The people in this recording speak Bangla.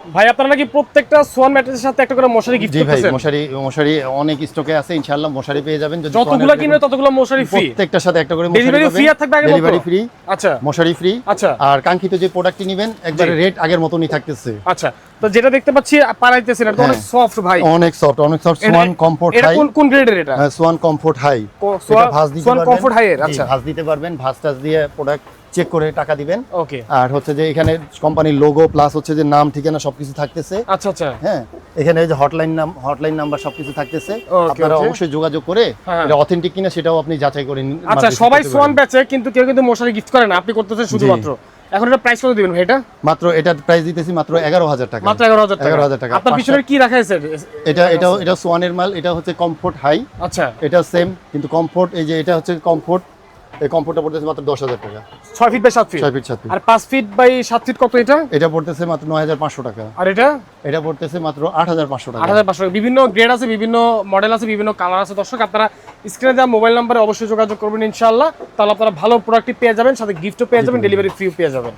ভাই আপনারা নাকি প্রত্যেকটা সোয়ান ম্যাট্রেসের সাথে একটা করে মশারি গিফট জি ভাই করতেছেন? মশারি মশারি অনেক স্টকে আছে ইনশাআল্লাহ মশারি পেয়ে যাবেন। যদি যতগুলো কিনবে ততগুলো মশারি ফ্রি প্রত্যেকটার সাথে একটা করে মশারি ডেলিভারি ফ্রি থাকবে মতো? ডেলিভারি ফ্রি আচ্ছা। মশারি ফ্রি আচ্ছা। আর কাঙ্ক্ষিত যে প্রোডাক্টটি নেবেন একবারে রেট আগের মতনই থাকতেছে। আচ্ছা তো যেটা দেখতে পাচ্ছি পারাইতেছেন এটা অনেক হ্যাঁ। সফট ভাই। অনেক সফট অনেক সফট সোয়ান কমফোর্ট এটা কোন কোন গ্রেডের এটা? সোয়ান কমফোর্ট হাই কো- ভাঁজ দিতে সোয়ান কমফোর্ট হাই এর আচ্ছা। ভাঁজ দিতে পারবেন ভাঁজ টাজ দিয়ে প্রোডাক্ট চেক করে টাকা দিবেন। ওকে আর হচ্ছে যে এখানে কোম্পানির লোগো প্লাস হচ্ছে যে নাম ঠিকানা সবকিছু থাকতেছে। আচ্ছা আচ্ছা। হ্যাঁ এখানে যে হটলাইন নাম হটলাইন নাম্বার সবকিছু থাকতেছে। আপনারা অবশ্যই যোগাযোগ করে হ্যাঁ। এটা অথেন্টিক কিনা সেটাও আপনি যাচাই করে নিন আচ্ছা সবাই সোয়ান বেচে কিন্তু কেউ কিন্তু মশারি গিফট করে না। আপনি করতেছেন শুধুমাত্র। এখন এটা প্রাইস কত দিবেন ভাই এটা? মাত্র এটার প্রাইস দিতেছি মাত্র এগারো হাজার টাকা। মাত্র এগারো হাজার টাকা। 11,000 টাকা। আপনার পিছনে কি রাখা আছে? এটা এটা এটা সোয়ানের মাল এটা হচ্ছে কমফোর্ট হাই আচ্ছা। এটা সেম কিন্তু কমফোর্ট এই যে এটা হচ্ছে কমফোর্ট এই কমফোর্টটা পড়তেছে মাত্র দশ হাজার টাকা। ছয় ফিট বাই সাত ফিট ছয় ফিট সাত ফিট আর পাঁচ ফিট বাই সাত ফিট কত এটা? এটা পড়তেছে মাত্র নয় হাজার পাঁচশো টাকা। আর এটা? এটা পড়তেছে মাত্র আট হাজার পাঁচশো টাকা। আট হাজার পাঁচশো বিভিন্ন গ্রেড আছে বিভিন্ন মডেল আছে বিভিন্ন কালার আছে। দর্শক আপনারা স্ক্রিনে দেওয়া মোবাইল নাম্বারে অবশ্যই যোগাযোগ করবেন ইনশাল্লাহ তাহলে আপনারা ভালো প্রোডাক্টটি পেয়ে যাবেন সাথে গিফটও পেয়ে যাবেন ডেলিভারি ফ্রিও পেয়ে যাবেন।